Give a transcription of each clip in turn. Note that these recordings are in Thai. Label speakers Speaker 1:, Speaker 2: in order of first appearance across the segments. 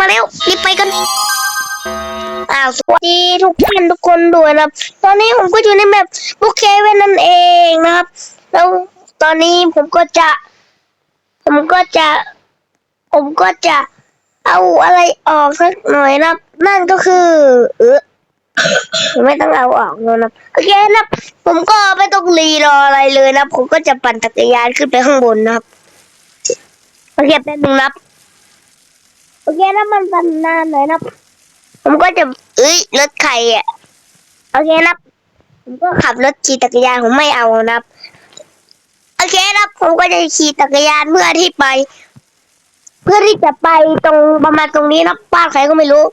Speaker 1: มาเร็วรีบไปกันอ้าวสวัสดีทุกท่านทุกคนด้วยนะครับ ตอนนี้ผมก็อยู่ในแบบบุคเคเวนนั่นเองนะครับ แล้วตอนนี้ผมก็จะ ผมก็จะ ผมก็จะเอาอะไรออกสักหน่อยนะครับ นั่นก็คือ เออไม่ต้องเอาออกแล้วนะโอเคนะครับผมก็ไม่ต้องรีรออะไรเลยนะผมก็จะปั่นจักรยานขึ้นไปข้างบนนะครับโอเคแป๊บนึงนะครับ เคนะมันปั่นนานหน่อยนะผมก็จะเอ้ยรถใครอะโอเคนับผมก็ขับรถขี่จักรยานผมไม่เอานับโอเคนับผมก็จะขี่จักรยานเพื่อที่ไป เพื่อที่จะไปตรงประมาณตรงนี้นะบ้าใครก็ไม่รู้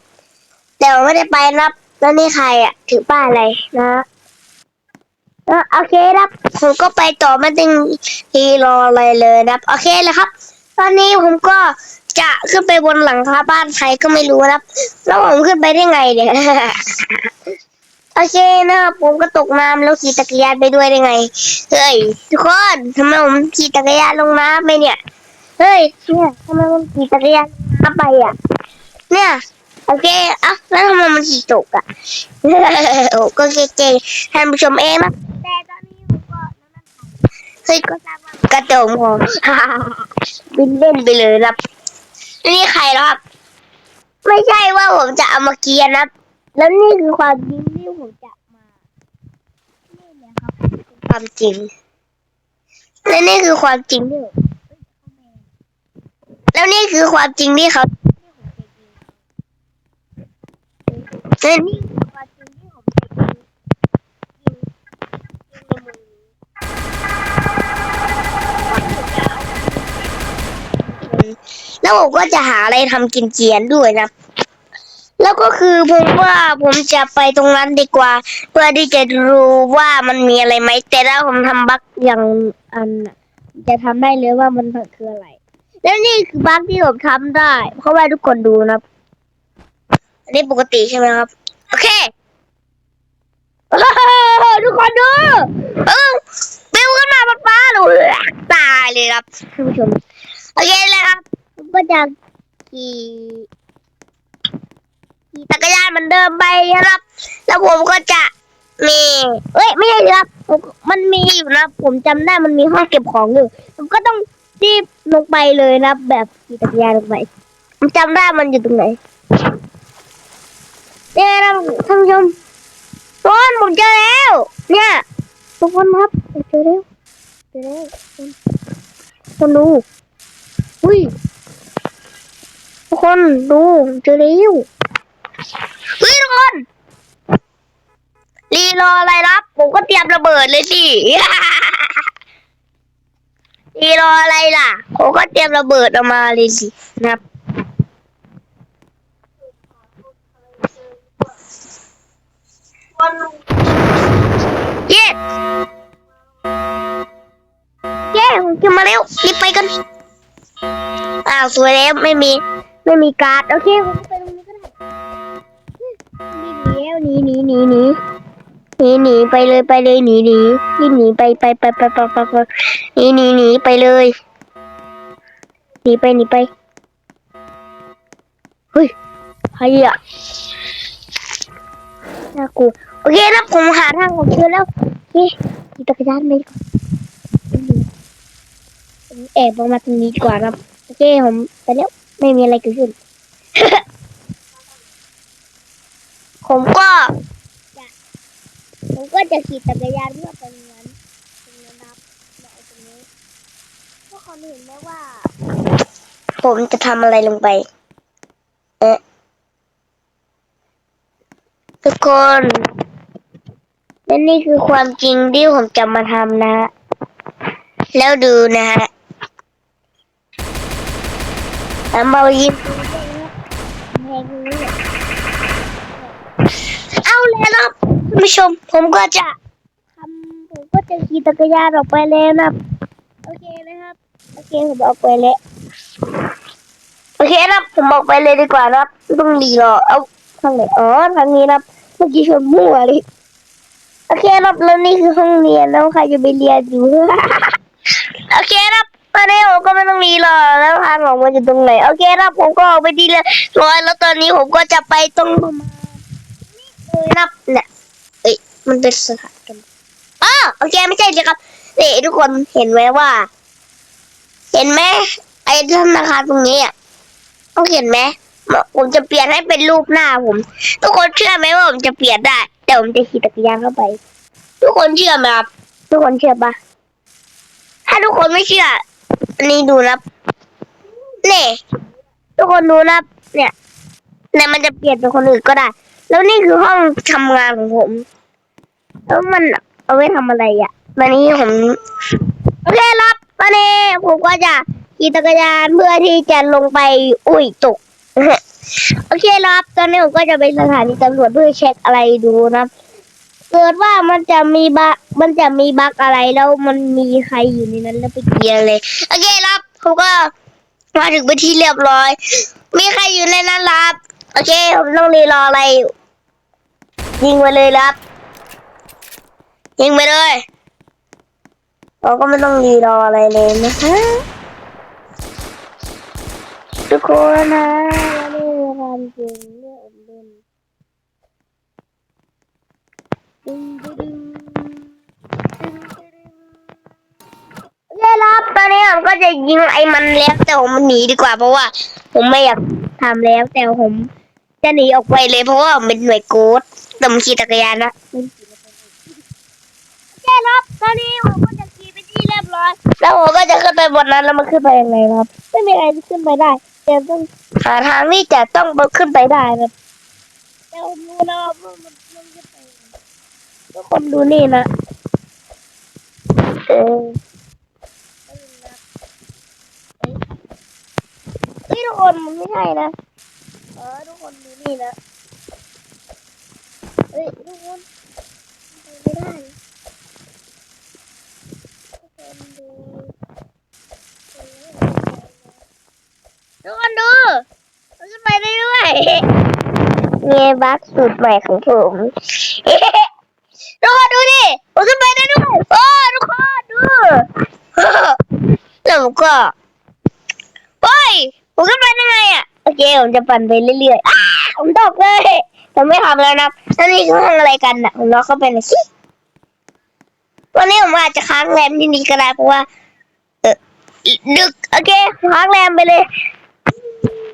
Speaker 1: แต่ผมไม่ได้ไปนับแล้วนี่ใครอะถือป้ายอะไรนะโอเคนะครับผมก็ไปต่อไม่ต้องทีรออะไรเลยนับโอเคเลยครับ ตอนนี้ผมก็ จะขึ้นไปบนหลังคาบ้านใครก็ไม่รู้นะครับ แล้วผมขึ้นไปได้ไงเนี่ยโอเคนะครับผมก็ตกน้ำแล้วขี่จักรยานไปด้วยได้ไง เฮ้ยทุกคนทำไมผมขี่จักรยานลงน้ำไปเนี่ย เฮ้ยเนี่ยทำไมมันขี่จักรยานน้ำไปอะ เนี่ยโอเคอะแล้วทำไมมันขี่ตกอะโอ้ก็เก่งๆท่านผู้ชมเองนะแต่ตอนนี้ผมก็เฮ้ยก็ทราบว่ากระโจมของบินเล่นไปเลยนะครับ นี่ใครครับ ไม่ใช่ว่าผมจะเอามาเกียร์นะแล้วนี่คือความจริงที่ผมจะมานี่แหละครับความจริงและนี่คือความจริงที่แล้วนี่คือความจริงที่เขาและนี่ แล้วผมก็จะหาอะไรทำกินเกียนด้วยนะ แล้วก็คือผมว่าผมจะไปตรงนั้นดีกว่า เพื่อที่จะรู้ว่ามันมีอะไรไหม แต่ถ้าผมทำบั๊กอย่างอันจะทำได้เลยว่ามันคืออะไร แล้วนี่คือบั๊กที่ผมทำได้ เพราะว่าทุกคนดูนะอันนี้ปกติใช่ไหมครับ โอเคทุกคนดูเออปิวขึ้นมาบนฟ้าเลยตายเลยครับท่านผู้ชมโอเคเลยครับ ก็จะขี่ขี่จักรยานเหมือนเดิมไปนะครับ แล้วผมก็จะมีเอ้ยไม่ใช่ครับมมันมีอยู่นะ ผมจำได้มันมีห้องเก็บของอยู่ผมก็ต้องรีบลงไปเลยนะแบบขี่จักรยานลงไปผมจำได้มันอยู่ตรงไหนเนี่ยนะท่านผู้ชมทุกคนผมเจอแล้ว เนี่ยทุกคนครับเจอแล้วเจอแล้วคนดูอุ้ย ทุกคนดูเจอแล้วเฮ้ยทุกคนรีรออะไรรับ ผมก็เตรียมระเบิดเลยสิรีรออะไรล่ะ ผมก็เตรียมระเบิดออกมาเลยสินะครับเย้เย้ผมจะมาเร็วรีบไปกันอ้าวสวยแล้วไม่มี ไม่มีการ์ดโอเคผมไปตรงนี้ก็ได้หนีแล้วหนีหนีหนีหนีหนีหนีไปเลยไปเลยหนีหนีรีบหนีไปไปไปไปไปไปไปหนีหนีหนีไปเลยหนีไปหนีไปเฮ้ยใครอะน่ากลัวโอเคนะผมหาทางผมเจอแล้วเฮ้ยขี่จักรยานไปดีกว่าผมแอบออกมาตรงนี้ดีกว่านะโอเคผมไปแล้ว ไม่มีอะไรเกิดขึ้น ผมก็ผมก็จะขี่จักรยานเพื่อไปเงินตรงนี้นะครับแล้วเอาตรงนี้พวกคนเห็นไหมว่า ผมจะทำอะไรลงไป เอ๊ะทุกคนและนี่คือความจริงที่ผมจะมาทำนะ แล้วดูนะฮะ ทำเอายินเอาแล้วนะครับผู้ชม ผมก็จะทำผมก็จะขี่จักรยานออกไปแล้วนะครับ โอเคนะครับ โอเคผมออกไปแล้วโอเคนะครับผมออกไปเลยดีกว่านะครับไม่ต้องรีรอเอาทางไหนอ๋อทางนี้นะเมื่อกี้ชนมั่วเลยโอเคนะครับแล้วนี่คือห้องเรียนแล้วใครจะไปเรียนอยู่ โอเค ตอนนี้ผมก็ไม่ต้องรีรอแล้วทางของมันอยู่ตรงไหนโอเคครับผมก็ออกไปดีเลยร้อยแล้วตอนนี้ผมก็จะไปตรงประมาณนี้เลยนะครับเนี่ยเอ้ยมันเป็นสถานกันอ๋อโอเคไม่ใช่เลยครับนี่ทุกคนเห็นไหมว่า เห็นไหมไอ้ธนาคารตรงนี้อะต้องเห็นไหมผมจะเปลี่ยนให้เป็นรูปหน้าผม ทุกคนเชื่อไหมว่าผมจะเปลี่ยนได้แต่ผมจะขี่จักรยานเข้าไป ทุกคนเชื่อไหมครับทุกคนเชื่อปะถ้าทุกคนไม่เชื่อ อันนี้ดูนะครับนี่ทุกคนดูนะเนี่ยเนี่ยมันจะเปลี่ยนเป็นคนอื่นก็ได้ แล้วนี่คือห้องทำงานของผม แล้วมันเอาไว้ทำอะไรอะตอนนี้ผมโอเคครับตอนนี้ผมก็จะขี่จักรยานเพื่อที่จะลงไปอุ้ยตกโอเคครับ ตอนนี้ผมก็จะไปสถานีตำรวจเพื่อเช็คอะไรดูนะครับ เกิดว่ามันจะมีบักมันจะมีบักอะไรแล้วมันมีใครอยู่ในนั้นแล้วไปเกียร์เลย โอเคครับผมก็มาถึงไปที่เรียบร้อย มีใครอยู่ในนั้นครับ โอเคผมต้องรีรออะไร ยิงไปเลยครับ ยิงไปเลยเราก็ไม่ต้องรีรออะไรเลยนะคะทุกคนนะวันนี้ความจริงเรื่องอมเล่น ดึงดึงดึงดึงดึงโอเคครับตอนนี้ผมก็จะยิงไอ้มันแล้วแต่ผมหนีดีกว่าเพราะว่า ผมไม่อยากทำแล้วแต่ผมจะหนีออกไปเลยเพราะว่าผมเป็นหน่วยโกดแต่ผมขี่จักรยานนะโอเคครับตอนนี้ผมก็จะขี่ไปที่เรียบร้อยแล้วผมก็จะขึ้นไปบนนั้นแล้วมันขึ้นไปยังไงครับ ไม่มีอะไรที่ขึ้นไปได้แต่ต้องหาทางที่จะต้องขึ้นไปได้ครับแต่ผมรู้นะว่ามันมันขึ้นไปยังไง ทุกคนดูนี่นะ เออเฮ้ยทุกคนมันไม่ใช่นะ เออทุกคนดูนี่นะเฮ้ยทุกคนไม่ได้ทุกคนดูทุกคนดูมันจะไปได้ด้วยเงี้ยบักสูตรใหม่ของผม ทุกคนดูดิผมจะไปได้ด้วยโอ้ทุกคนดูแล้วผมก็โอ้ยผมจะไปได้ไงอะโอเคผมจะปั่นไปเรื่อยๆอ้าผมตกเลยแต่ไม่ทำแล้วนะแล้วนี่คือห้องอะไรกันน่ะผมลองเข้าไปหน่อยสิวันนี้ผมอาจจะค้างแรมที่นี่ก็ได้เพราะว่า เออดึกโอเคค้างแรมไปเลย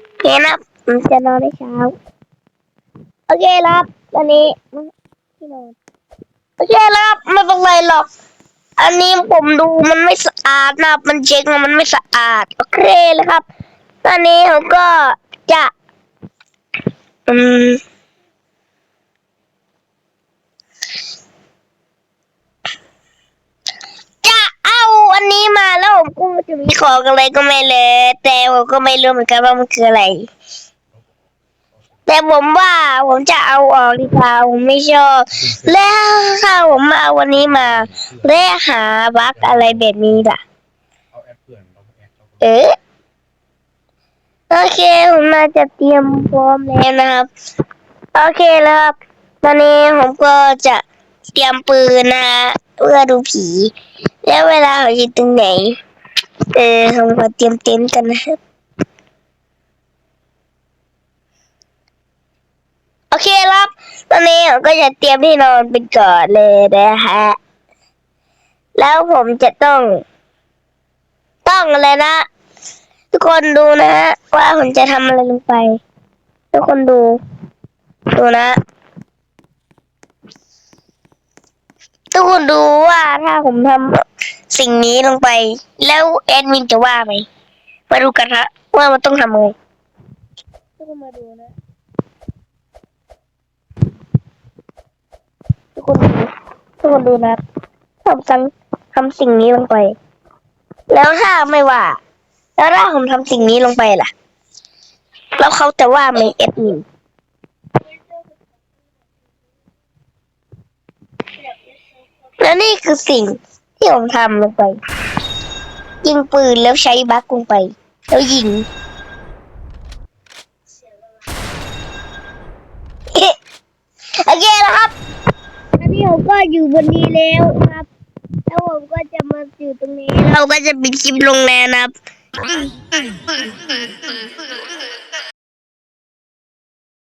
Speaker 1: โอเคนะผมจะนอนในเช้า โอเคครับตอนนี้ที่นอน โอเคครับไม่เป็นไรหรอก อันนี้ผมดูมันไม่สะอาดนะครับ มันเช็คมันไม่สะอาด โอเคเลยครับ ตอนนี้ผมก็จะอืมจะเอาอันนี้มาแล้วผมก็จะมีของอะไรก็ไม่เลย แต่ผมก็ไม่รู้เหมือนกันว่ามันคืออะไร แต่ผมว่าผมจะเอาออกดีกว่าผมไม่ชอบ แล้วถ้าผมเอาวันนี้มาแล้วหาบั๊กอะไรแบบนี้ล่ะ
Speaker 2: เอาแอปเพื่อนเราแอปเรา
Speaker 1: เอ๊ะโอเคผมน่าจะเตรียมพร้อมแล้วนะครับ โอเคแล้วครับ ตอนนี้ผมก็จะเตรียมปืนนะฮะเพื่อดูผี แล้วเวลาเขาอยู่ตรงไหน เออผมก็เตรียมเต็นท์กันนะครับ โอเคครับ ตอนนี้ผมก็จะเตรียมที่นอนเป็นก่อนเลยนะฮะ แล้วผมจะต้อง ต้องอะไรนะ ทุกคนดูนะฮะ ว่าผมจะทำอะไรลงไป ทุกคนดู ดูนะ ทุกคนดูว่าถ้าผมทำสิ่งนี้ลงไป แล้วแอดมินจะว่าไหมมาดูกันฮะว่ามันต้องทำไงทุกคนมาดูนะ กคนดูทุกคนดูนะทำสังทำสิ่งนี้ลงไป แล้วถ้าไม่ว่า แล้วถ้าผมทำสิ่งนี้ลงไปล่ะ แล้วเขาจะว่าไหมเอ็ดมินและนี่คือสิ่งที่ผมทำลงไป ยิงปืนแล้วใช้บัคลงไป แล้วยิงโอเคแล้วครับ ผมก็อยู่บนนี้แล้วครับ แล้วผมก็จะมาอยู่ตรงนี้ เราก็จะปิดคลิปลงแล้วนะครับ